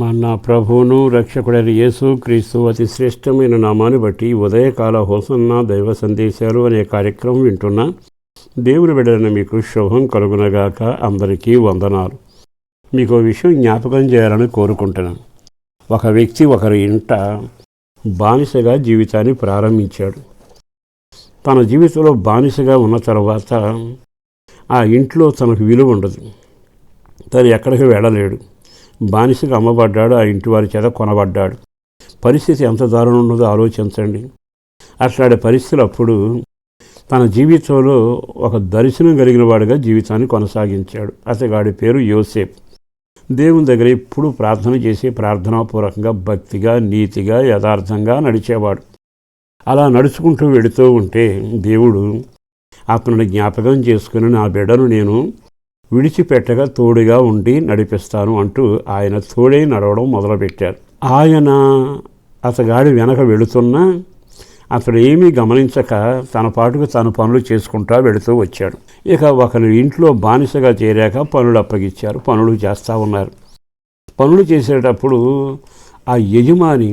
మన ప్రభువును రక్షకుడైన యేసు క్రీస్తు అతి శ్రేష్టమైన నామాన్ని బట్టి ఉదయకాల హోసన్న దైవ సందేశాలు అనే కార్యక్రమం వింటున్నా దేవుని బిడ్డలైన మీకు శుభం కలుగునగాక అందరికీ వందనాలు. మీకు విషయం జ్ఞాపకం చేయాలని కోరుకుంటున్నాను. ఒక వ్యక్తి ఒకరి ఇంట బానిసగా జీవితాన్ని ప్రారంభించాడు. తన జీవితంలో బానిసగా ఉన్న తర్వాత ఆ ఇంట్లో తనకు విలువ ఉండదు. తను ఎక్కడికి వెళ్ళలేడు. బానిసగా అమ్మబడ్డాడు ఆ ఇంటి వారి చేత కొనబడ్డాడు. పరిస్థితి ఎంత దారుణం ఉన్నదో ఆలోచించండి. అట్లాంటి పరిస్థితులు అప్పుడు తన జీవితంలో ఒక దర్శనం కలిగిన వాడిగా జీవితాన్ని కొనసాగించాడు. అతగాడి పేరు యోసేప్. దేవుని దగ్గర ఎప్పుడు ప్రార్థన చేసి ప్రార్థనాపూర్వకంగా భక్తిగా నీతిగా యథార్థంగా నడిచేవాడు. అలా నడుచుకుంటూ వెడుతూ ఉంటే దేవుడు అతను జ్ఞాపకం చేసుకుని నా బిడ్డను నేను విడిచిపెట్టగా తోడుగా ఉండి నడిపిస్తాను అంటూ ఆయన తోడై నడవడం మొదలుపెట్టారు. ఆయన అతగాడి వెనక వెళుతున్నా అతడు ఏమీ గమనించక తన పాటుకు తన పనులు చేసుకుంటా వెళుతూ వచ్చాడు. ఇక ఒకరు ఇంట్లో బానిసగా చేరాక పనులు అప్పగించారు పనులు చేస్తూ ఉన్నారు. పనులు చేసేటప్పుడు ఆ యజమాని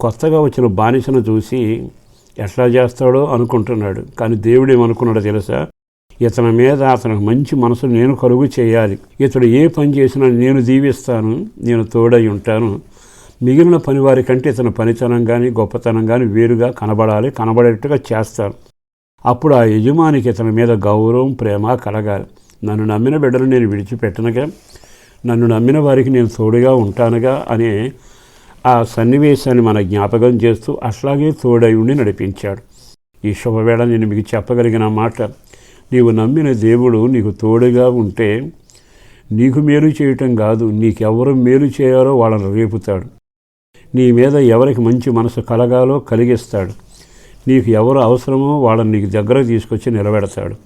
కొత్తగా వచ్చిన బానిసను చూసి ఎట్లా చేస్తాడో అనుకుంటున్నాడు. కానీ దేవుడు ఏమనుకున్నాడో తెలుసా? ఇతని మీద అతనికి మంచి మనసు నేను కలుగు చేయాలి. ఇతడు ఏ పని చేసినా నేను దీవిస్తాను నేను తోడై ఉంటాను. మిగిలిన పనివారి కంటే ఇతను పనితనం కానీ గొప్పతనం కానీ వేరుగా కనబడాలి కనబడేట్టుగా చేస్తాను. అప్పుడు ఆ యజమానికి ఇతని మీద గౌరవం ప్రేమ కలగాలి. నన్ను నమ్మిన బిడ్డలు నేను విడిచిపెట్టనుగా నన్ను నమ్మిన వారికి నేను తోడుగా ఉంటానుగా అనే ఆ సన్నివేశాన్ని మన జ్ఞాపకం చేస్తూ అట్లాగే తోడై ఉండి నడిపించాడు. ఈ శుభవేళ నేను మీకు చెప్పగలిగిన మాట నీవు నమ్మిన దేవుడు నీకు తోడుగా ఉంటే నీకు మేలు చేయటం కాదు నీకెవరు మేలు చేయాలో వాళ్ళని రేపుతాడు. నీ మీద ఎవరికి మంచి మనసు కలగాలో కలిగిస్తాడు. నీకు ఎవరు అవసరమో వాళ్ళని నీకు దగ్గర తీసుకొచ్చి నిలబెడతాడు.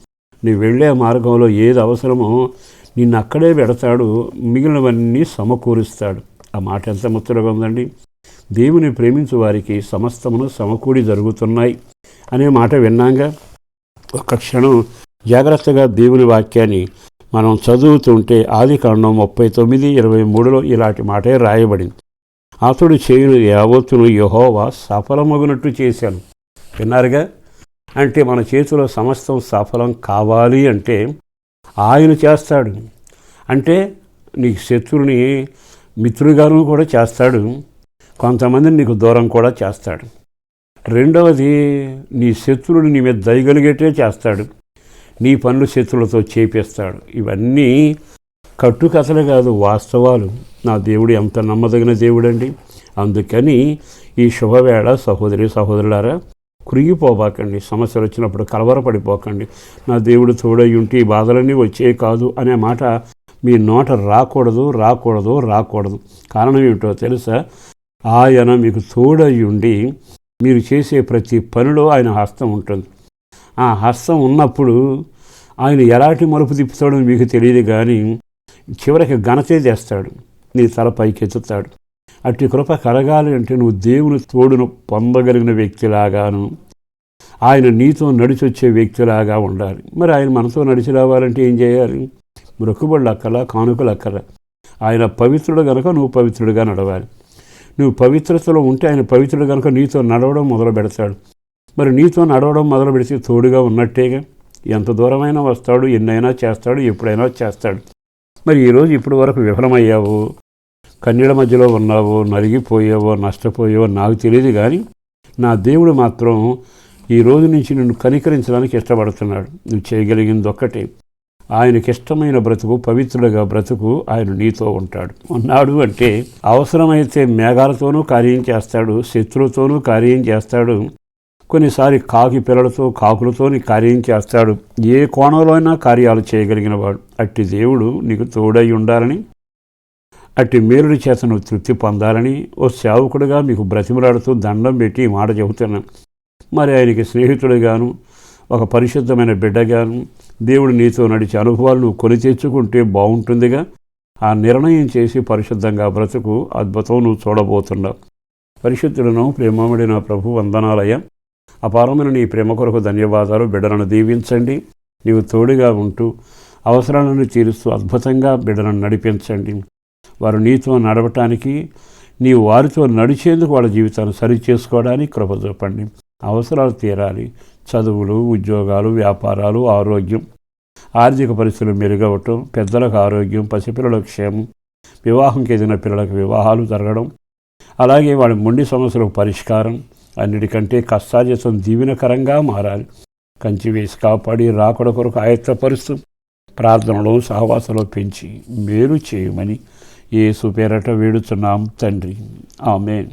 నీ వెళ్ళే మార్గంలో ఏది అవసరమో నిన్ను అక్కడే పెడతాడు మిగిలినవన్నీ సమకూరుస్తాడు. ఆ మాట ఎంత ముచ్చటగా ఉందండి? దేవుని ప్రేమించు వారికి సమస్తమును సమకూడి జరుగుతున్నాయి అనే మాట విన్నాగా? ఒక్క క్షణం జాగ్రత్తగా దేవుని వాక్యాన్ని మనం చదువుతుంటే ఆది కాండం ముప్పై తొమ్మిది ఇరవై మూడులో ఇలాంటి మాటే రాయబడింది. అతడు చేయును యావత్తును యహోవా సఫలమగునట్టు చేశాను. విన్నారుగా? అంటే మన చేతిలో సమస్తం సఫలం కావాలి అంటే ఆయన చేస్తాడు. అంటే నీకు శత్రుని మిత్రుగాను కూడా చేస్తాడు. కొంతమందిని నీకు దూరం కూడా చేస్తాడు. రెండవది నీ శత్రువుని నీ మీద దయగలిగేటే చేస్తాడు. నీ పనులు శత్రులతో చేపిస్తాడు. ఇవన్నీ కట్టుకథలు కాదు వాస్తవాలు. నా దేవుడు ఎంత నమ్మదగిన దేవుడండి. అందుకని ఈ శుభవేళ సహోదరి సహోదరులారా కురిగిపోబాకండి. సమస్యలు వచ్చినప్పుడు కలవరపడిపోకండి. నా దేవుడు తోడై ఉంటే ఈ బాధలన్నీ వచ్చే కాదు అనే మాట మీ నోట రాకూడదు రాకూడదు రాకూడదు. కారణం ఏమిటో తెలుసా? ఆయన మీకు తోడై ఉండి మీరు చేసే ప్రతి పనిలో ఆయన హస్తం ఉంటుంది. ఆ హస్తం ఉన్నప్పుడు ఆయన ఎలాంటి మలుపు తిప్పుతాడో మీకు తెలియదు కానీ చివరికి ఘనతే చేస్తాడు. నీ తల పైకెత్తుతాడు. అట్టి కృప కలగాలి అంటే నువ్వు దేవుని తోడును పొందగలిగిన వ్యక్తిలాగాను ఆయన నీతో నడిచి వచ్చే వ్యక్తిలాగా ఉండాలి. మరి ఆయన మనతో నడిచి రావాలంటే ఏం చేయాలి? మొక్కుబళ్ళు అక్కల కానుకలు అక్కల. ఆయన పవిత్రుడు గనక నువ్వు పవిత్రుడిగా నడవాలి. నువ్వు పవిత్రతలో ఉంటే ఆయన పవిత్రుడు కనుక నీతో నడవడం మొదలు పెడతాడు మరి నీతో నడవడం మొదలు పెడితే తోడుగా ఉన్నట్టేగా. ఎంత దూరమైనా వస్తాడు ఎన్నైనా చేస్తాడు ఎప్పుడైనా చేస్తాడు. మరి ఈరోజు ఇప్పటి వరకు విఫలమయ్యావు? కన్నీళ్ళ మధ్యలో ఉన్నావో నలిగిపోయావో నష్టపోయావో నాకు తెలియదు కానీ నా దేవుడు మాత్రం ఈ రోజు నుంచి నిన్ను కనికరించడానికి ఇష్టపడుతున్నాడు. నువ్వు చేయగలిగింది ఒక్కటే. ఆయనకి ఇష్టమైన బ్రతుకు పవిత్రుడుగా బ్రతుకు ఆయన నీతో ఉంటాడు. ఉన్నాడు అంటే అవసరమైతే మేఘాలతోనూ కార్యం చేస్తాడు శత్రువుతోనూ కార్యం చేస్తాడు కొన్నిసారి కాకి పిల్లలతో కాకులతోని కార్యం చేస్తాడు. ఏ కోణంలో అయినా కార్యాలు చేయగలిగిన వాడు. అట్టి దేవుడు నీకు తోడై ఉండాలని అట్టి మేలుడి చేత నువ్వు తృప్తి పొందాలని ఓ సేవకుడుగా మీకు బ్రతిమలాడుతూ దండం పెట్టి మాట చెబుతున్నాను మరి ఆయనకి స్నేహితుడిగాను ఒక పరిశుద్ధమైన బిడ్డగాను దేవుడు నీతో నడిచే అనుభవాలు నువ్వు కొని తెచ్చుకుంటే బాగుంటుందిగా. ఆ నిర్ణయం చేసి పరిశుద్ధంగా బ్రతుకు అద్భుతం నువ్వు చూడబోతున్నావు. పరిశుద్ధులను నా ప్రభు వందనాలయ అపారమైన నీ ప్రేమ కొరకు ధన్యవాదాలు. బిడ్డలను దీవించండి. నీవు తోడుగా ఉంటూ అవసరాలను తీరుస్తూ అద్భుతంగా బిడ్డలను నడిపించండి. వారు నీతో నడవటానికి నీ వారితో నడిచేందుకు వాళ్ళ జీవితాన్ని సరి చేసుకోవడానికి కృప చూపండి. అవసరాలు తీరాలి. చదువులు ఉద్యోగాలు వ్యాపారాలు ఆరోగ్యం ఆర్థిక పరిస్థితులు మెరుగవటం పెద్దలకు ఆరోగ్యం పసిపిల్లల క్షేమం వివాహంకి ఎదిగిన పిల్లలకు వివాహాలు జరగడం అలాగే వాళ్ళ మొండి సమస్యలకు పరిష్కారం అన్నిటికంటే కష్టాజసం దీవెనకరంగా మారాలి. కంచి వేసి కాపాడి రాకడ కొరకు ఆయత్తపరుస్తూ ప్రార్థనలో సహవాసంలో పెంచి మేలు చేయమని ఏ సుపేరట వేడుతున్నాం తండ్రి. ఆమెన్.